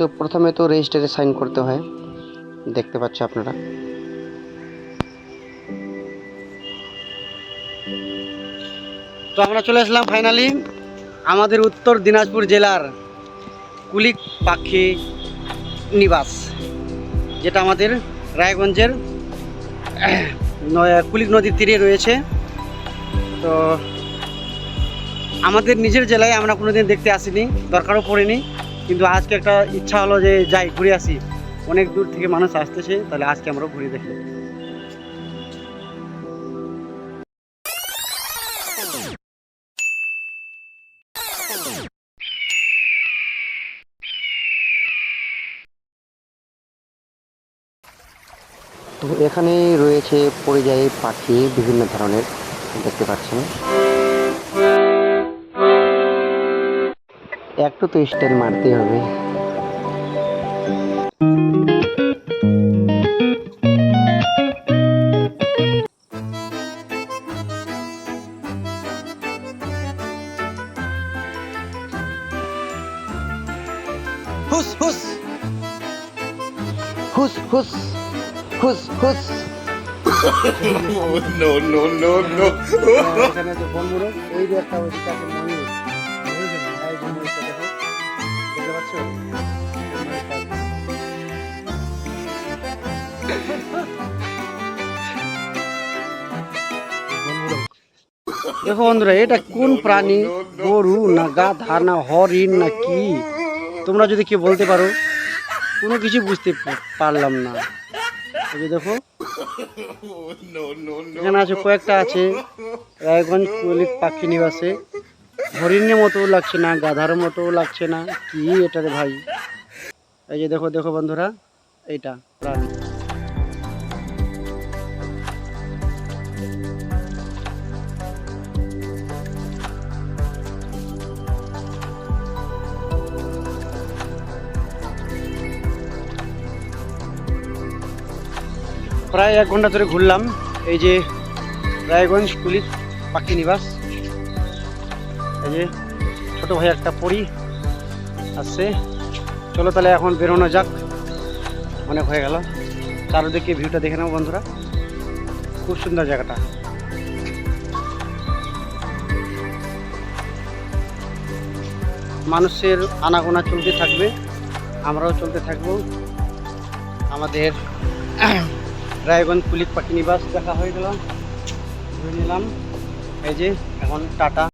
তো প্রথমে তো রেজিস্টারে সাইন করতে হয়। দেখতে পাচ্ছ আপনারা। তো আমরা চলে আসলাম ফাইনালি আমাদের উত্তর দিনাজপুর জেলার কুলিক পাখি নিবাস, যেটা আমাদের রায়গঞ্জের কুলিক নদীর তীরে রয়েছে। তো আমাদের নিজের জেলায় আমরা কোনোদিন দেখতে আসিনি, দরকারও পড়েনি। কিন্তু আজকে একটা ইচ্ছা হলো যে যাই, ঘুরে আসি। অনেক দূর থেকে মানুষ আসতেছে, তাহলে আজকে আমরা ঘুরে দেখি। তো এখানে রয়েছে পরিযায়ী পাখি, বিভিন্ন ধরনের, দেখতে পাচ্ছেন। একটু তো স্টাইল মারতেই হবে। হুস হুস। হুস হুস। হুস হুস। No, no, no, no. দেখো বন্ধুরা, এটা কোন প্রাণী? গরু না গাধা না হরিণ না কি? তোমরা যদি কেউ বলতে পারো, কোনো কিছু বুঝতে পারলাম না। দেখো. এখানে আছে কয়েকটা আছে। রায়গঞ্জ পাখি নিবাসে। হরিণের মতো লাগছে না, গাধার মতো লাগছে না। কি এটা রে ভাই? এই যে দেখো দেখো বন্ধুরা, এইটা। প্রায় এক ঘণ্টা ধরে ঘুরলাম। এই যে রায়গঞ্জ পুলিশ পাখি নিবাস। এই যে ছোট ভাই একটা পড়ি আসছে। চলো তাহলে এখন বেরোনো যাক। অনেক হয়ে গেল। চারদিকে ভিউটা দেখে নেব বন্ধুরা। খুব সুন্দর জায়গাটা। মানুষের আনাগোনা চলতে থাকবে। আমরাও চলতে থাকব। আমাদের রায়গঞ্জ পুলিশ পাখি নিবাস দেখা হয়ে গেল। নিলাম। এই যে, এখন টাটা।